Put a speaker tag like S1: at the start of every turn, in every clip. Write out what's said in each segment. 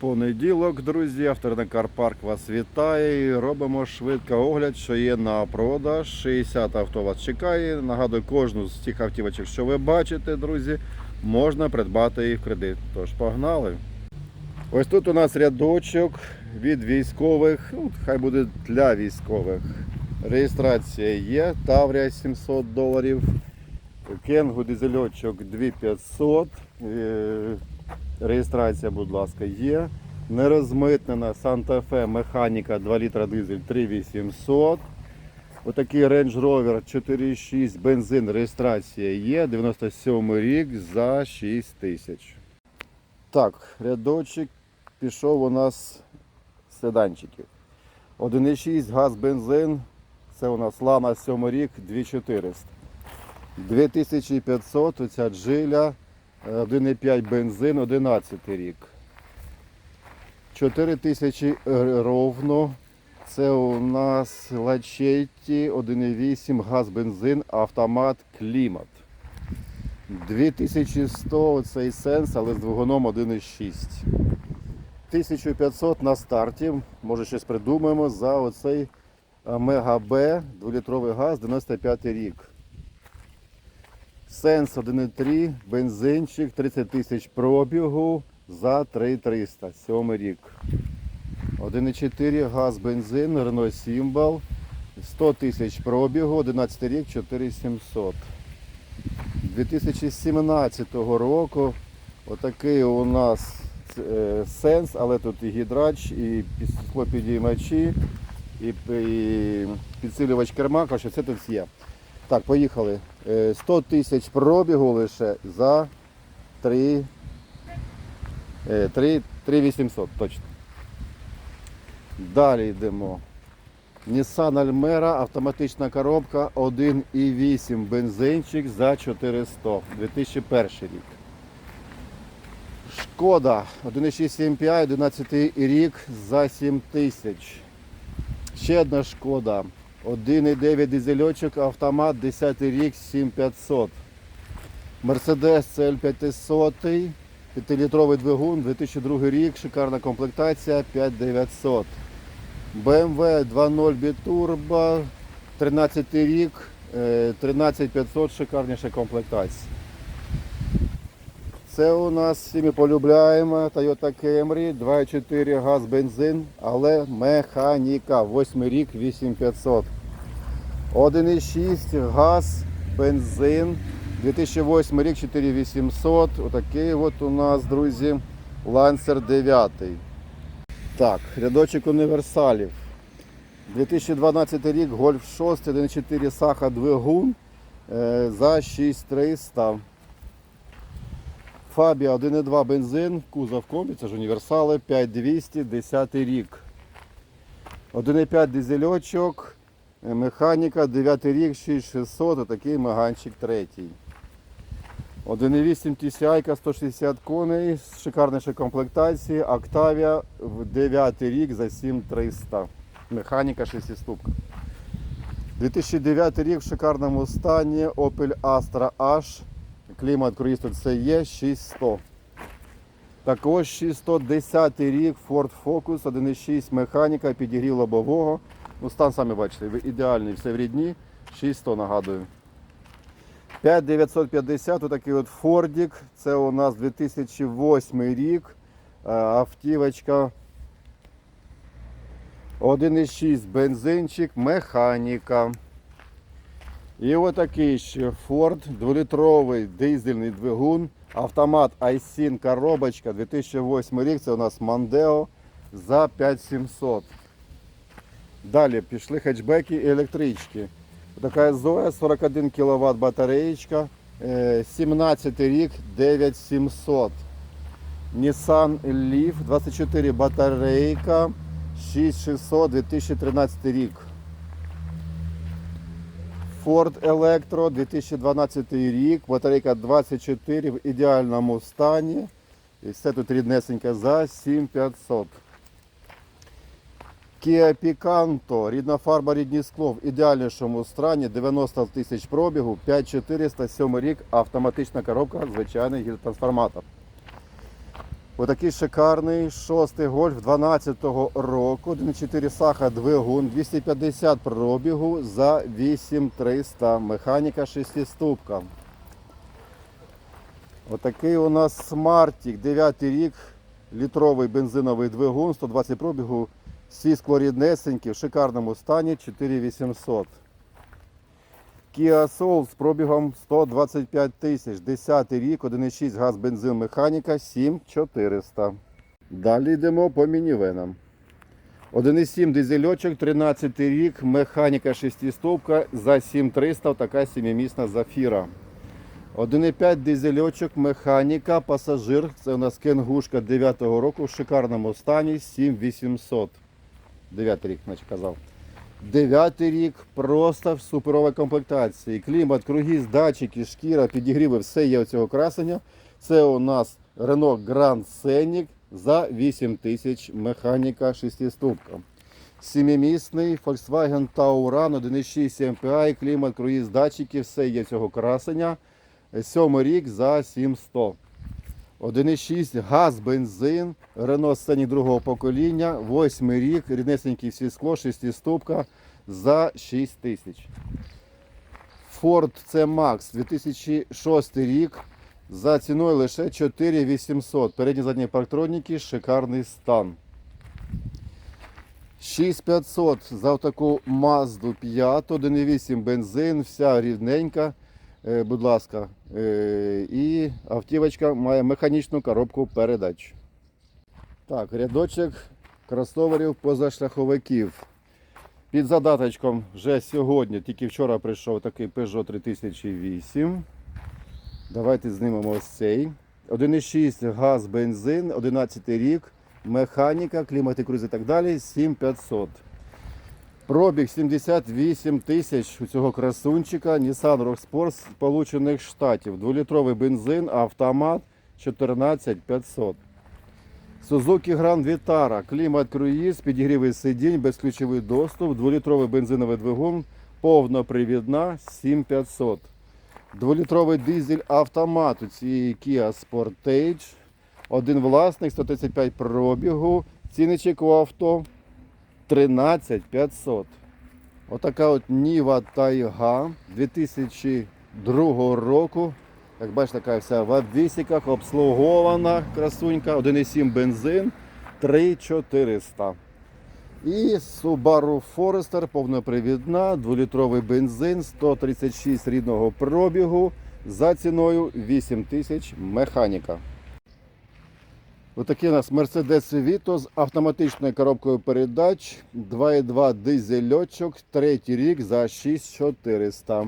S1: Понеділок, друзі, авторинокар парк вас вітає. І Робимо швидко огляд, що є на продаж. 60 авто вас чекає. Нагадую, кожну з тих автівочок, що ви бачите, друзі, можна придбати їх в кредит. Тож погнали. Ось тут у нас рядочок від військових, ну, хай буде для військових. Реєстрація є, Таврія 700 доларів. Кенгу дизельочок 2500. Реєстрація, будь ласка, є. Нерозмитнена Санта-Фе механіка 2 літра дизель 3800. Отакий Range Rover 4.6 бензин, реєстрація є. 97 рік за 6 тисяч. Так, рядочок пішов у нас седанчиків. 1.6 газ бензин. Це у нас Лана 7 рік 2400. 2500 оця джиля. 1,5 бензин, 11 рік. 4 тисячі ровно. Це у нас Лачетті 1,8 газ бензин, автомат, клімат. 2100 оцей сенс, але з двигуном 1,6. 1500 на старті. Може щось придумаємо за оцей Мега Б 2-літровий газ 95 рік. Сенс 1,3, бензинчик, 30 тисяч пробігу за 3300, 7 рік. 1,4 газ, бензин, Renault Symbol, 100 тисяч пробігу, 11 рік, 4700. 2017 року отакий у нас е, сенс, але тут і гідрач, і склопідіймачі, і, підсилювач керма, коротше, все тут є. Так, поїхали. Е, 100 тисяч пробігу лише за 3, е, 3, 3800 точно. Далі йдемо. Nissan Almera, автоматична коробка 1,8 бензинчик за 400, 2001 рік. Шкода 1,6 MPI, 11 рік за 7 тисяч. Ще одна шкода 1,9 дизельочок, автомат, 10 рік, 7500. Mercedes CL 500, 5-літровий двигун, 2002 рік, шикарна комплектація, 5900. BMW 2.0 Biturbo, 13 рік, е, 13500, шикарніша комплектація. Це у нас всі ми полюбляємо Toyota Camry, 2.4 газ бензин, але механіка, 8 рік, 8500. 1,6 газ, бензин, 2008 рік, 4800. Отакий от у нас, друзі, Lancer 9. Так, рядочок універсалів. 2012 рік, Golf 6, 1,4 Саха двигун е, за 6300. Фабія 1,2 бензин, кузов комбі, це ж універсали, 5200, 10 рік. 1,5 дизельочок, е, механіка, 9 рік, 6600, отакий меганчик третій. 1,8 TCI 160 коней, шикарніша комплектації, Octavia 9 рік за 7300. Механіка 6 ступ. 2009 рік в шикарному стані Opel Astra H. Клімат круїз тут все є 6100. Також 610 рік Ford Focus 1.6 механіка, підігрів лобового. Ну, стан самі бачите, ідеальний, все в рідні. 600 нагадую. 5950, отакий от Фордік. Це у нас 2008 рік. Е, Автівочка. 1,6 бензинчик, механіка. І отакий ще Ford, 2-літровий дизельний двигун, автомат iSyn коробочка, 2008 рік, це у нас Mondeo за 5700. Далі пішли хетчбеки і електрички. Така Zoe 41 кВт батареєчка, е, 17 рік, 9700. Nissan Leaf, 24 батарейка, 6600, 2013 рік. Ford Electro 2012 рік, батарейка 24 в ідеальному стані. І все тут ріднесеньке за 7500. Kia Picanto, рідна фарба, рідні скло в ідеальнішому стані, 90 тисяч пробігу, 5400, 7 рік, автоматична коробка, звичайний гідротрансформатор. Отакий шикарний шостий гольф 12-го року, 1.4 саха двигун, 250 пробігу за 8300. Механіка шестиступка. Отакий у нас смартік, 9 рік, літровий бензиновий двигун, 120 пробігу, всі склоріднесенькі, в шикарному стані 4800. Kia Soul з пробігом 125 тисяч, 10 рік, 1,6 газ, бензин, механіка 7400. Далі йдемо по мінівенам. 1,7 дизельочок, 13 рік, механіка 6-стовка за 7300, така сімимісна зафіра. 1,5 дизельочок, механіка, пасажир. Це у нас кенгушка 9-го року в шикарному стані 7800. 9 рік, наче казав. Дев'ятий рік просто в суперовій комплектації. Клімат, круги, датчики, шкіра, підігріви, все є у цього красення. Це у нас Renault Grand Scenic за 8 тисяч механіка 6-ступка. Сімимісний Volkswagen Tauran 1.6 MPI, клімат, круїз, датчики, все є цього красення. Сьомий рік за 700. 1,6 газ, бензин, Renault Scenic другого покоління, восьмий рік, ріднесенький всі скло, шестиступка за 6 тисяч. Ford C-Max 2006 рік за ціною лише 4800. Передні задні парктроніки, шикарний стан. 6500 за таку Mazda 5, 1,8 бензин, вся рівненька. Е, будь ласка. Е, І автівочка має механічну коробку передач. Так, рядочок кросоверів позашляховиків. Під задаточком вже сьогодні, тільки вчора прийшов такий Peugeot 3008. Давайте знімемо ось цей. 1,6 газ, бензин, 11 рік, механіка, клімат і і так далі, 7500. Пробіг 78 тисяч у цього красунчика Nissan Rocksport з Сполучених Штатів. Дволітровий бензин, автомат 14500. Suzuki Grand Vitara, клімат круїз, підігрівий сидінь, безключовий доступ, дволітровий бензиновий двигун, повнопривідна 7500. Дволітровий дизель автомат у цієї Kia Sportage. Один власник, 135 пробігу. Ціничок у авто 13 500. Отака от Ніва Тайга 2002 року. Як бачите, така вся в обвісиках, обслугована красунька, 1,7 бензин, 3400. І Subaru Forester повнопривідна, 2-літровий бензин, 136 рідного пробігу за ціною 8 тисяч механіка. Отакий у нас Mercedes Vito з автоматичною коробкою передач, 2,2 дизельочок, третій рік за 6400.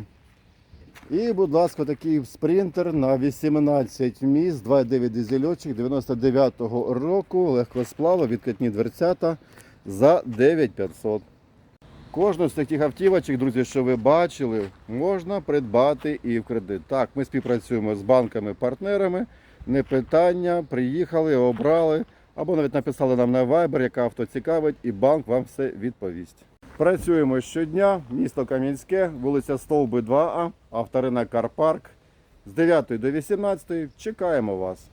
S1: І, будь ласка, такий спринтер на 18 міст, 2,9 дизельочок 99-го року, легкосплава, відкатні дверцята за 9500. Кожну з таких автівочок, друзі, що ви бачили, можна придбати і в кредит. Так, ми співпрацюємо з банками-партнерами. Не питання, приїхали, обрали, або навіть написали нам на Viber, яка авто цікавить, і банк вам все відповість. Працюємо щодня, місто Кам'янське, вулиця Стовби 2А, авторина Карпарк. З 9 до 18 чекаємо вас.